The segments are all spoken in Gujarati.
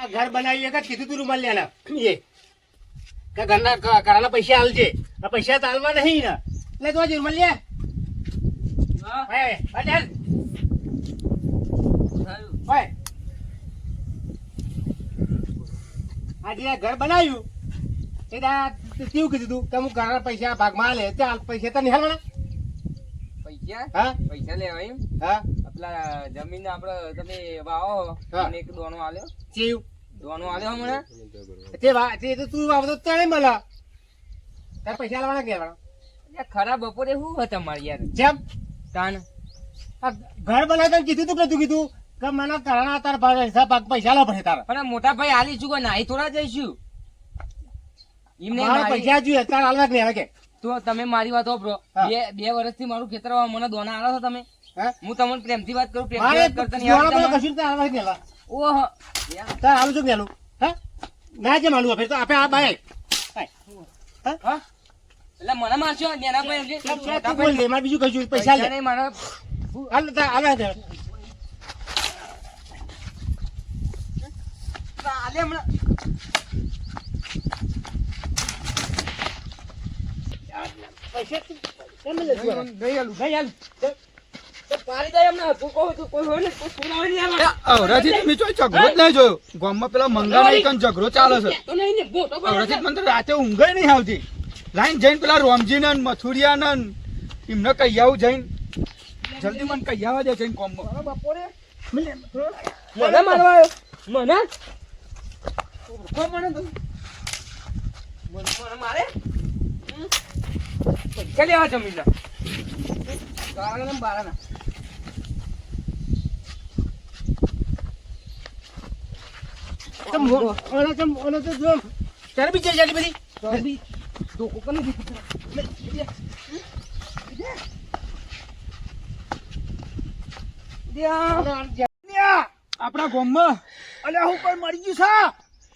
આ ઘર બનાવી એક જ કીધું તું રૂમાલ લેના. એ. કે ઘરના કરાના પૈસા હાલજે આ પૈસા તો હાલવા નહીં ને. લે તો આજે રૂમાલ લે. ઓય આજે આ ઘર બનાવ્યું. એ કેવું કીધું તું? કે હું ઘરના પૈસા ભાગમાં લે ત્યાં પૈસા તો નહીં હાલવાના પૈસા? હા? પૈસા લેવા એમ? હા. પેલા જમીન આપડે તમે વાવો એક દોણો આલ્યો. ચીવ? દોણો આલ્યો હમણાં? તે વા તે તો તું વાવતો તને મળે તાર પૈસા હાલવાના કે હાલવાના? બપોરે શું હતા તમારે યાર? જેમ? તાન. ઘર બનાવતા કીધું તું કે તું કીધું? કે મને તાર પૈસા લો પડે તારા. પણ મોટા ભાઈ હાલી છું નાઈ થોડા જઈશું. એમને પૈસા જોઈએ તાર હાલવા જ નહીં હવે કે. તો તમે મારી વાત વાપરો બે બે વર્ષથી મારું ખેતર મને દોના આલો છો તમે. હું? તમને પ્રેમથી વાત કરું પ્રેમથી વાત કરતા નહીં. તાર જ. ઓહો. તાર હાલું છું કે હા? ના જે માલું આપે તો આપે આ બાય. હા? એટલે મને મારશો? નેના ભાઈ તું બોલ દે મારે બીજું કશું પૈસા લે. નહીં મારે. હાલ તાર આલે દે આલે હમણાં પૈસા કેમ લે? નહીં સુનાવે નહીં આલે. અવરાથી તમે જોઈ ઝઘડો જ નહીં જોયો. ગામમાં પેલા મંગા નહીં ઝઘડો ચાલે છે. અવરાથી મને રાતે ઊંઘ નહીં આવતી. લાઈન જઈને પેલા રોમજી ને મથુરિયા ને એમને કહી આવું જઈને. જલ્દી મને કહી આવવા દે જઈને ગામમાં. બપોરે. મને મારવા આવ્યો. મને? મને તું. મને મને મારે? પૈસા લેવા જમીન ના ગાળાના ને ચમ તો જો. બી બધી. જલ્દી કરી આપણા ગામમાં. અલ્યા હું કોઈ મરી ગયું છે.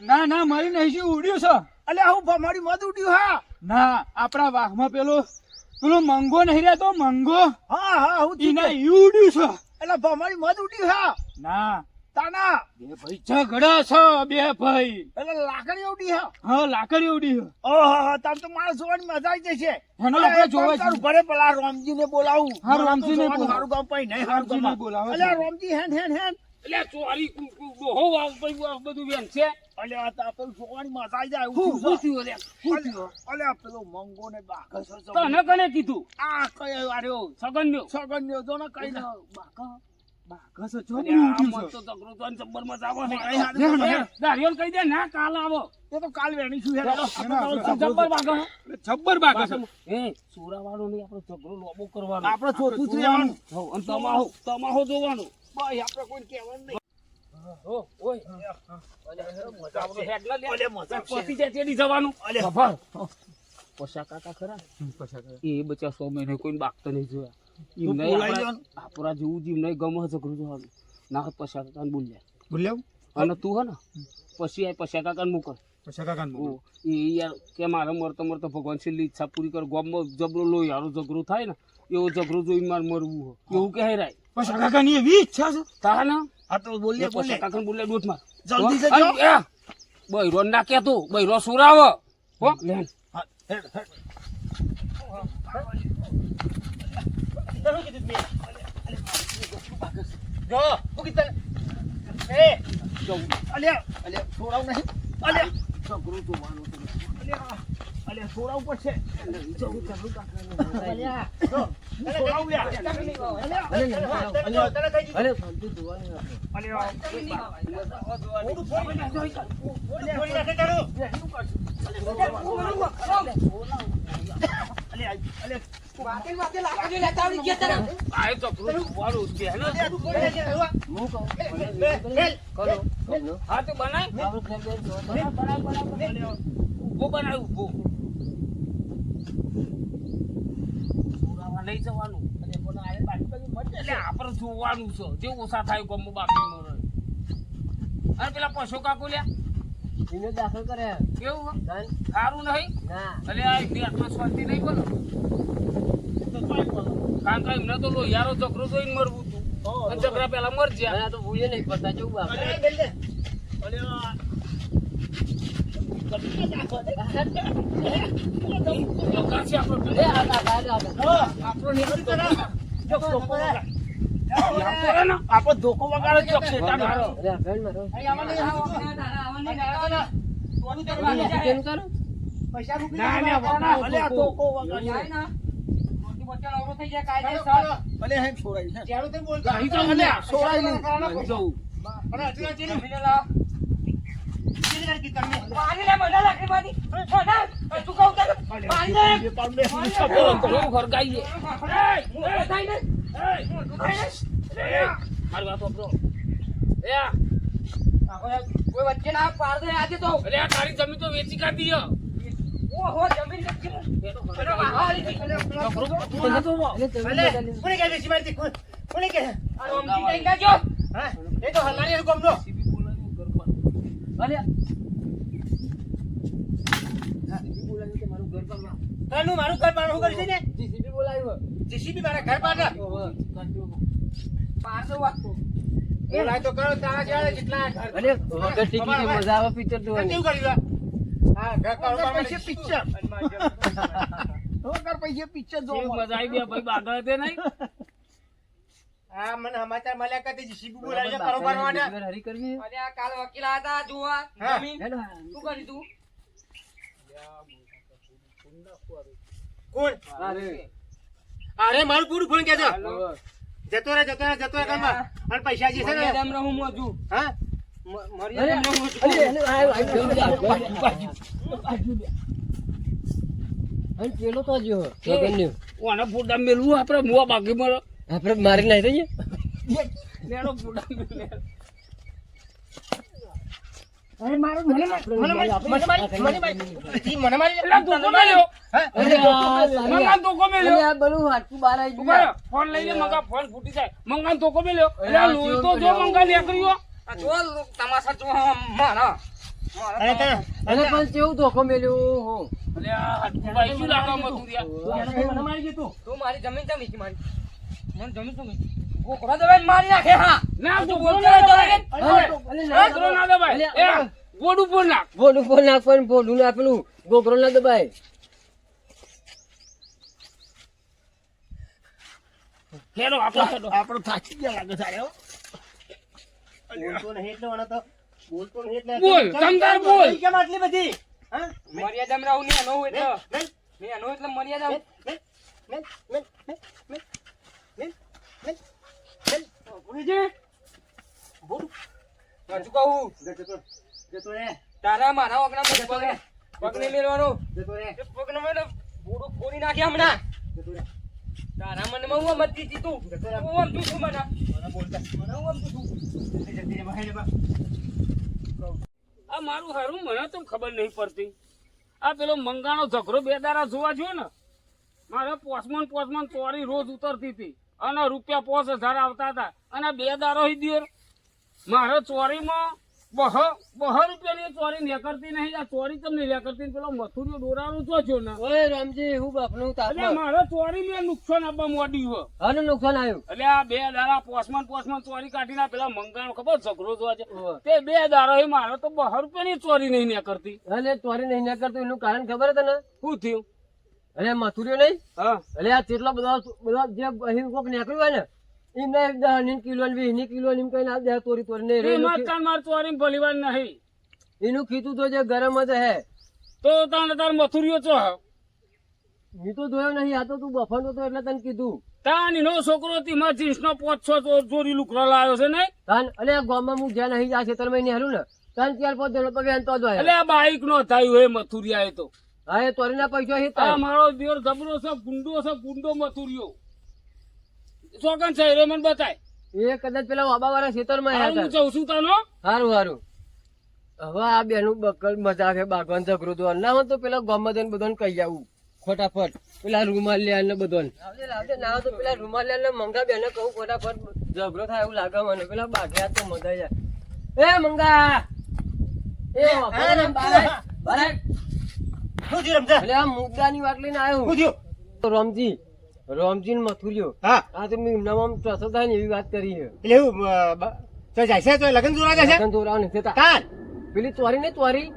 ના ના મારી નહીં ઉડ્યું છે. અલ્યા હું મારી મત ઉડ્યું હા. ના આપણા વાઘમાં પેલો પેલો મંગો નહીં રહેતો મંગો. હા હા હું એને ઈ ઉડ્યું છે. એટલે મારી મત ઉડ્યું હા. ના તાના બે ભાઈ ઝઘડા છે બે ભાઈ એટલે લાકડી ઉડી હા હા લાકડી ઉડી છે. ઓહો તાર તો મારે જોવાની મજા આવી જશે હેનો આપણે જોવા કરું, ભરે પેલા પેલા રોમજીને બોલાવું હા, મને ને મારું ગામ પછી નહીં હારું ગામ. બોલાવો છે. અલ્યા રોમજી હેન હેન હેન એટલે ચોરી બહુ આવ- બધું બધું વેન છે અલે આ તો પેલું જોવાની મજા આવી જાય હું હું થયું અલે છે. અલ્યા? હું થયું? અલે અલ્યા પેલો મંગો ને બાકસ તને કને કીધું આ કયો આર્યો સગન્યો સગન્યો જો ને કઈ ના બાકા બાકસ જ જો ને અલ્યા, આ ઉડ્યું મત છે. તો ઝઘડો તો જબ્બર મજા આવે છે. કઈ હારું લે, તો લે. છે. દાઢીઓને કહી દે ના કાલ આવો એ તો કાલ વેણી છું હેડો. એના આપણે જબ્બર બાકા જબ્બર બાકસ છે. સુરાવાળો નહીં આપણો ઝઘડો લોબો કરવાનો આપણે ચોથું જ આપણે અને તમાહો તમાહો જોવાનું ભાઈ આપણે કોઈ કહેવાનું નહીં. હો, ઓય. આપણે હેડલા લે. મજા પતી જાય તેડી જવાનું અલ્યા. ખબર. કાકા ખરા. એ બચ્ચા સો મહિને કોઈ બાગતો નહીં જોયા એમને આપણા- જેવું જીવ નહીં ગમે ઝઘડું જોવાનું ના હોત પૈસા કાકા બોલ લે. બોલ્યા? અને તું હે ને પછી આ પૈસા કાકા મૂક પછી કાકા ને એ યાર કે મારે મરતો મરતો ભગવાન છેલ્લી ઈચ્છા પૂરી કર ગામમાં જબરો લો યારો ઝઘડો થાય ને એવો ઝઘડો જોઈને મારે મરવું હોય એવું કહે રાય. પૈસા કાકા ની એવી ઈચ્છા છે? તા ને? આ તો બોલીએ એ બોલે પૈસા કાકા બોલે દૂધ માર. જલ્દી હો? જજો. બૈરો ના કેતો બૈરો સુરાવ. હો? લેન હા, હેડ, હેડ. જો, હું કીધું? એ, અલ્યા, અલ્યા, છોડાવ નહીં. અલ્યા, અલ્યા, છોડાવ પડશે. અલ્યા, જો, છોડાવું. અલ્યા, અલ્યા, અલ્યા, તને કઈ દીધું? અલ્યા, નાખજો. અલ્યા, ઝઘડો જોવાનું એટલે આપણે જોવાનું છે જે ઓછા થાય ગમો બાકી મરે અને પેલા પશુ કાકુ લ્યા? દાખલ કરે કેવું? સારું નહીં ના અલે આ પેટમાં શાંતિ નહીં બોલો કારણ કે એમને તો લો યારો છોકરો જોઈને મરવું તું અને છોકરા પેલા મરજ્યા તો ભૂલે નહીં પડતા જેવું આ આપણો નીકળી તો. જો ધોકો વગાડ. છે કરો પૈસા મૂકી ના, દે. ના, ભલે આ ધોકો વગાડ. ભલે હે છોડાય હે. ચાલો તે બોલતો. અહીં તો મને છોડાય નહીં. જવું. પણ હજુ નથી ને. કેટલી વાર કીધું તમને? બે પાઉન્ડ બે સપોરો કરો, હરગાઈએ. એય, એય, એય, મારી વાત આ, કોઈ વચ્ચે ના પાડ દે આજે તો અરે આ તારી જમીન તો વેચી કાઢી મારું ઘર પાડું શું કર્યું છે ને? જીસીબી બોલાવ્યો. જીસીબી મારા ઘર પાડે. બોલાય તો કરો, તારા જેવા જેટલા અરે વગર ટિકિટે મજા આવે પિક્ચર કેવું કર્યું હા, ઘર પાડું પૈસે પિક્ચર. વગર પૈસે પિક્ચર કેવી મજા આવી બે ભાઈ બાગળ તે નહીં? હા, મને સમાચાર મળ્યા કે જીસીબી બોલાવી હરી કરવી કાલ વકીલ હતા જોવા જમીન. શું કર્યું તું? કોણ? અરે. અરે મારું પૂરું ફોન કેજો જતો રે જતો રે જતો રે ઘરમાં. અને પૈસા જે છે ને રહું હું હજુ. હા? આપણે મારી. નાખી દઈએ. મને મારી- મને મને મારી- મને મારી. ઈ મને મારી એટલે ધોકો મેલ્યો. હા? અરે આ સાલી. મંગાન ધોકો મેલ્યો. અરે આ બધું હાચું બહાર આવી ગયું રહો. ફોન લઈને મંગા ફોન ફૂટી જાય. મંગાન ધોકો મેલ્યો. એટલે લોહી તો જો મંગા નીકળ્યો આ જો લો- જો મારા પણ કેવું ધોકો મેલ્યો? હો. અલે આ હાટુભાઈ શું લાગે મથુરિયા મને મારી ગયું તું. મારી જમીન વીકી મારી. મને જમીન મારી નાખે હા. ના તું બોલ તો ગોગરો ના દબાય. એ ગોડું પર નાખ. ભોલું ફોન નાખવાનું ભોલું ના પેલું ગોગરો ના દબાય. હેડો આપણે હેડો. આપણો થાકી ગયા લાગે સારે બોલતો નહીં એટલે મને તો. બોલતો નહીં એટલે બોલ, તમતાર બોલ. કેમ આટલી બધી? હા? મર્યાદામાં રહું ને એટલે ને એનો એટલે મર્યાદા. હજુ કહું? જતો તારા મારા વગના પગ મેળવાનો. જતો મેળો. બુડો ફોડી નાખે હમણાં. જતો. તારા મનમાં હું તું. હું સમજુ છું મને. મને બોલતા. મને હું તું છું જતી બહાર બહાર. આ મારું હારું મને તો ખબર નહીં પડતી. આ પેલો મંગાનો ઝઘરો બે દારા જોવા જો ને મારે પોસમન પોસમન ચોરી રોજ ઉતરતી હતી. અને રૂપિયા પોસ હજાર આવતા હતા. અને બે દારો હી દિયર મારે ચોરીમાં બહ બહ રૂપિયાની ચોરી નીકળતી નહીં. આ ચોરી તમને નીકળતી? કરતી પેલો મથુરિયો દોરાનું છો છો ને? ઓય રામજી હું બાપનું તાપમાં મારે ચોરી ને નુકસાન આપવા મોડી હો. હાને નુકસાન આવ્યું? એટલે આ બે દાડા પોસમાન પોસમાન ચોરી કાઢીને પેલા મંગાણ ખબર? ઝઘડો જોવા છે તે બે દાડા એ મારે તો બહ રૂપિયાની ચોરી નહીં નીકળતી. અને ચોરી નહીં ના કરતી એનું કારણ ખબર તને? શું થયું? અરે મથુરિયો નહીં? હા. એટલે આ કેટલા બધા બધા જે અહીં કોક નીકળ્યું હોય ને એમને એક કિલો ને વીસની કિલો એમ કઈ ના દે તોરી તોરી. નહીં રે એનું એમાં ખી- તાર માર ચોરી ભલીવાર નહીં. એનું કીધું તો જે ગરમ જ હે. તો તાર તાર મથુરીઓ ચો મેં તો જોયો નહીં આ તો તું બફાનો તો એટલે તને કીધું. તાન એનો છોકરો તીમાં જીન્સ નો પોચ છો ચોરી લુકરો લાવ્યો છે નહીં? તાન અલે ગામમાં હું જ્યાં નહીં આ ખેતરમાં નહીં હેલું ને તાન પાંચ જણો તો વેન તો જ હોય. બાઈક નો થાય હે મથુરિયા એ તો. હા એ ચોરીના પૈસા હી મારો દિયોર જબરો છે ગુંડો છે ગુંડો મથુરિયો ચોકન છે રે મને બતાય. એ કદાચ પેલા વાબા વાળા ખેતરમાં આ હે હું જઉં છું તનો? હારું હારું. હવે આ બેનું બકલ મજા છે બાગવાન ઝઘડો તો ના હોય તો પેલા ગામમાં જઈને બધાને કહી આવું. ફટાફટ. પેલા રૂમાલ લે ને લાવજે ના હોય તો પેલા રૂમાલ લે ને મંગા બેને કહું ફટાફટ ઝઘડો થાય એવું લાગે મને. પેલા બાગ્યા તો મજા જાય એ મંગા! એ ને આય, શું થયું રમઝા? એટલે આ મુદ્દાની વાત લઈને આવ્યો રમજી? રોમજી રોમજી મથુરિયો હા. આ તો મેં આમ ચોથો થાય ને એવી વાત કરી છે. એટલે એવું તો જાય છે તો લગન જોવા જશે લગન જોરા ને થતા. કાલ પેલી તોરી ને તોરી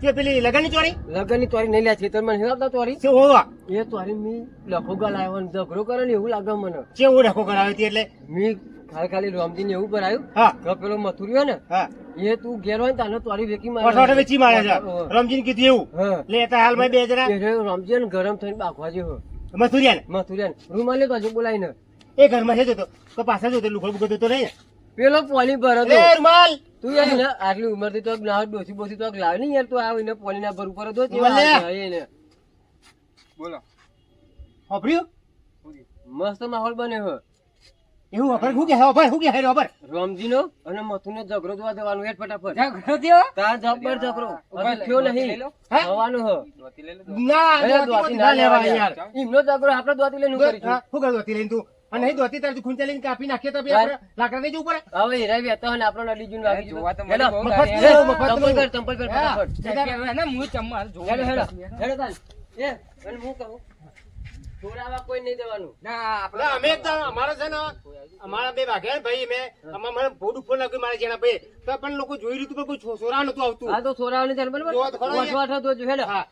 તે પેલી લગનની તોરી લગનની તોરી નહીં લે છે મને હિસાબતા તોરી શું હોવા? એ તોરી મી લખો ગલાયો ને ઝઘડો કરે ને એવું લાગે મને. કેવું લખો ડખો કરાવી હતી એટલે? મી ખાલી ખાલી રોમજી ને એવું કરાયું. હા. કે પેલો મથુરિયો ને હા. એ તું ઘેર હોય ને તાને ચોરી વેકી પટોટે વેચી મારે છે. હા. રમજીને કીધું એવું. એટલે હાલ તો બે જણા. ને ગરમ થઈને બાકવા જેવો. મથુરિયા મથુરિયા રૂમાલ લેતો હજુ બોલાવીને એ ઘરમાં છે જોતો તો પાછા જોતો લુખો બુખો જોતો નહીં પેલો પોલી ભરો તો. રૂમાલ. તું યાર ને આટલી ઉંમરથી તો ના ડોસી બોસી તો લાવે નહીં યાર. તું આવીને પોલી ના ભર ઉપર તો એને. બોલો. હોભર્યું? મસ્ત માહોલ બને હો. એવું વાપર હું કે હે વાપર હું કે હે વાપર રમજી નો અને મથુ ને ઝઘડો જોવા દેવાનું હેઠ ફટાફટ. ઝઘડો થયો? તા જબર ઝઘડો. હજી થયો નહીં. હવાનું હ? ના ના લેવા યાર. ઇમનો ઝઘડો આપણે દોતી લઈને કરીશું હું કર દોતી લઈને તું? અને નહીં દોતી તારે તું ખૂંચા લઈને કાપી નાખીએ તો આપણે લાકડા નહીં જવું પડે. હવે હીરા બી હોય ને આપણો નડી જૂન વાગી જોવા. તો મને. ચંપલ કર ચંપલ કર ફટાફટ. ના હું ચમ્મા જોવા હેડો હેડો હેડો તાલ એ અને હું કહું? છોડાવા કોઈ નહીં દેવાનું ના આપણે અમે તો અમારે છે ને અમારા બે ભાગ્યા ભાઈ મેં અમારે મને ભોડું ફોન લાગ્યું મારા જેના ભાઈ. તો પણ લોકો જોઈ રહ્યું પણ કોઈ છો- સોરા નતું આવતું. આ તો છોરાવાની ચાલ બરાબર. વાઠો વાઠો તો જો હેલો. હા.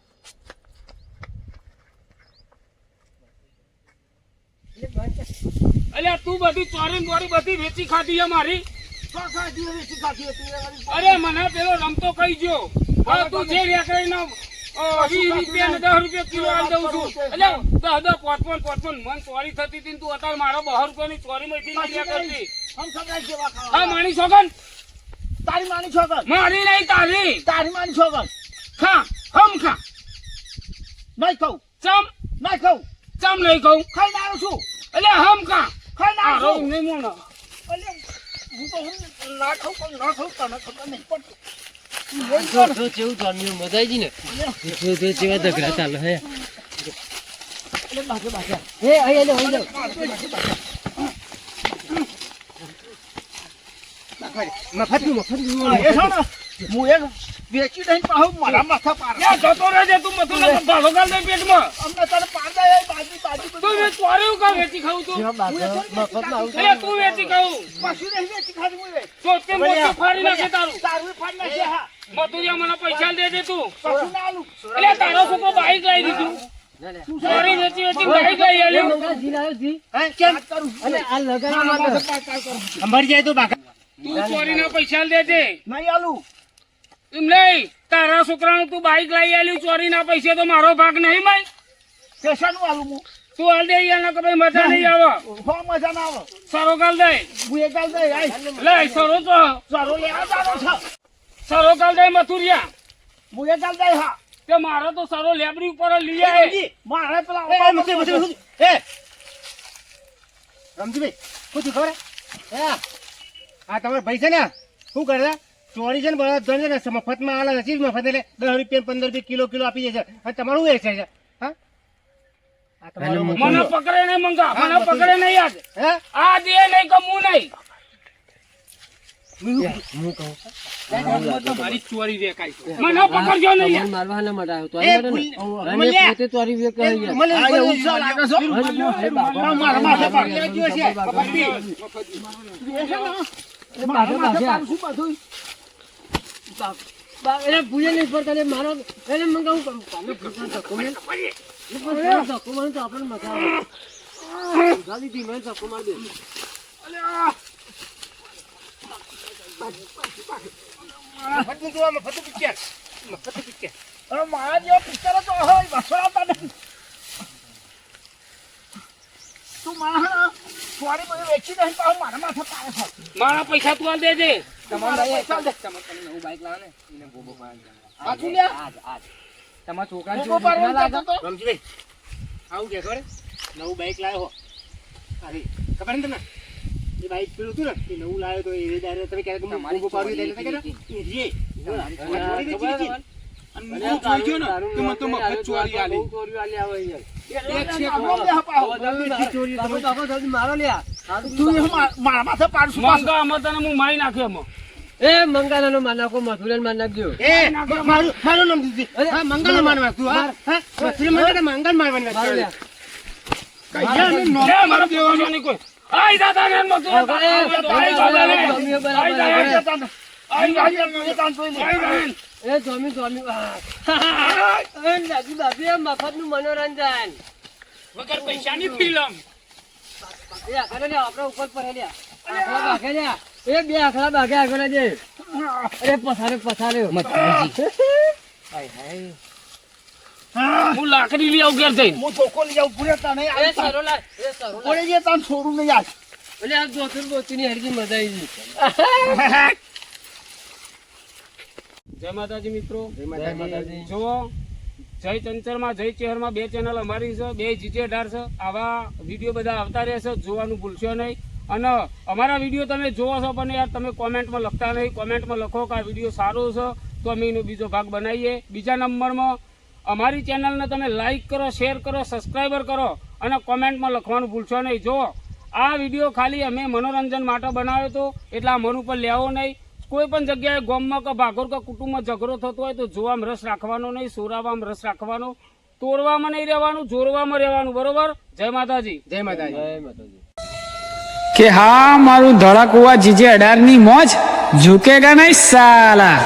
અલ્યા તું બધી ચોરી બોરી બધી વેચી ખાધી છે મારી. અરે મને પેલો રમતો કહી ગયો તું જે રેકડી નો વીસ રૂપિયા દસ રૂપિયા કિલો આલી દઉં છું. એટલે દસ દસ મન ચોરી થતી હતી તું અત્યારે મારો બહાર રૂપિયાની ચોરી નહીં કરતી. હા માણી છોકન તારી માની છોકર? મારી નહીં તારી. તારી માની છોકર? ખા હમ ખા. નહીં કહું. ચમ. નહીં કહું. ચમ નહીં કહું. ખાઈ નાખું છું. એટલે હમ ખા. ખાઈ નાખું રહું નહીં મોનો એટલે હું તો હું ના ખાઉં પણ ના ખાઉં તને ખબર નહીં પડતી. જો જો જેવું જમ્યું મજા આવી ને જો જો જેવા ઝઘડા ચાલે હે હે અહીં આલે અહીં જાઓ મફતનું એ છે હું એક વેચી દઈને પાછું મારા માથા પાડે યા જતો રહેજે તું મતું ને ભાલો ગાલ દે પેટમાં અમને તને પાડે એ બાજુ બાજુ તું બધું વે કા વેચી ખાઉં. તું આવું અરે તું વેચી ખાઉં પાછું નહીં વેચી ખાધું હું તો તે મોટું ફાડી નાખે તારું. તારું ફાડી નાખે હા. મતુરિયા મને પૈસા દે દે તું. પાછું ના આલું એટલે તારો છોકરો બાઈક લઈ દીધું ચોરી વેચી વેચી બાઈક લઈ એ આલ્યું મંગા જી લાવ્યો જી. હે, કેમ? અને આ લગાડવા માટે અંબાડી જાય તો બાકા. તું ચોરીના પૈસા દે દે. નહીં આલું. એમ નહીં તારા છોકરાનું તું બાઈક લઈ આલ્યું ચોરીના પૈસે તો મારો ભાગ નહીં ભાઈ સ્ટેશનનું આલું હું. તું હાલ દે યાર કે ભાઈ મજા નહીં આવે. હો મજા ના આવે. સારો ગાલ દે. હું ગાલ દે લે સરો તો. સારો લેવા જાનો છે. સરો કાલ જાય મથુરિયા. હું એ જાય હા. તે મારો તો સરો લેબડી ઉપર લઈ આવે મારે પેલા મૂકી, મૂકી, મૂકી. એ. રમજીભાઈ શું થયું ખબર? હે? આ તમારા ભાઈ છે ને શું કરે ચોરી છે ને બધા ધન છે ને મફતમાં આલા નથી મફત એટલે દસ રૂપિયા પંદર રૂપિયા કિલો કિલો આપી દે છે. અને તમારું શું વેચે છે હા? આ તમારો મને પકડે નહીં મંગા મને પકડે નહીં હે? આ દે નહીં કમું નહીં. એને ભૂલે નહીં પડતા એટલે મારો એને મંગાવું તમે તો આપણને મજા આવે થી મને ધક્કો મારી દે જોવા, પિક્ચર. પિક્ચર. મારા જેવા પિક્ચરો તો હોય વસવાતા નહીં તું મારા સોરી બધું વેચી દે પાછું મારા માથે પાડે છે મારા પૈસા તું હાલ દેજે તમારા પૈસા દે. તમારે તમને નવું બાઈક લાવે ને એને ગોબો પાડી પાછું લે તમારા છોકરા ગોગો પાડવાનું કહેતો તો. રમજીભાઈ, આવું કે ખબર? નવું બાઈક લાવ્યો હો. અરે, ખબર ને તમને? એ બાઈક પેલું હતું ને, એ નવું લાવ્યો તો એ દાડે તમે ક્યારેક તમારી પાડ્યું એટલે કે? એ ને મને નામ મફત નહીં ચોરી આવ્યું, આલી બહુ ચોરીઓ આલી આવે યાર. એક છે આમ લે પાછું. જલ્દી ચોરી તમે તો આપણે જલ્દી મારો લ્યા. તું એ મા- મારા માથે પાડશું પાછું. મંગા આમાં તને હું મારી નાખ્યો એમાં એ મંગાલાનો માર નાખો મથુરાને માર નાખજો મારું મારું નામ દીધી. હા, તું, હા? હા? વસ્તી મને તો મંગળ મારવાની વાત લ્યા. કહીએ ને નો- લે, કોઈ આઈ. આગળ એ, આઈ. જમીઓ બરાબર આઈ આઈ જા તાને. આઈ જા, આઈ જા. આઈ જા. એ જમી જમી. એ દાદી બાપી આ મફતનું મનોરંજન વગર પૈસાની ફિલ્મ એ આખા લે આપણા ઉપર પર લે આખલા બાગે લે એ બે આખલા બાગે આગળ જે અરે પસારે પસારે હાય હાય હું લાકડી લઈ આવું ઘેર જઈને. હું ચોખ્ખો લઈ આવું પૂરે તને એ સરો લાય એ સરો જે તને છોડું નહીં આજ એટલે આ દોતર બોતીની હરજી મજા આવી ગઈ. જય માતાજી મિત્રો. જય માતાજી. જુઓ જય ચંચળમાં જય ચેહરમાં બે ચેનલ અમારી છે બે જીજે અઢાર છે. આવા વીડિયો બધા આવતા રહેશે જોવાનું ભૂલશો નહીં. અને અમારા વીડિયો તમે જોવો છો પણ યાર તમે કોમેન્ટમાં લખતા નહીં. કોમેન્ટમાં લખો કે આ વીડિયો સારો છે તો અમે એનો બીજો ભાગ બનાવીએ. બીજા નંબરમાં અમારી ચેનલને તમે લાઇક કરો શેર કરો સબસ્ક્રાઈબર કરો અને કોમેન્ટમાં લખવાનું ભૂલશો નહીં. જો આ વીડિયો ખાલી અમે મનોરંજન માટે બનાવ્યો હતો એટલે આ મન ઉપર લેવો નહીં. કોઈ પણ જગ્યાએ ગોમમાં કે ભાગોર કે કુટુંબમાં ઝઘડો થતો હોય તો જોવામાં રસ રાખવાનો નહીં સોરાવામાં રસ રાખવાનો. તોડવામાં નહીં રહેવાનું જોરવામાં રહેવાનું. બરોબર? જય માતાજી. જય માતાજી. જય માતાજી. કે હા મારું ધડાકુવા જીજે અઢારની મોજ ઝુકેગા નહીં સાલા.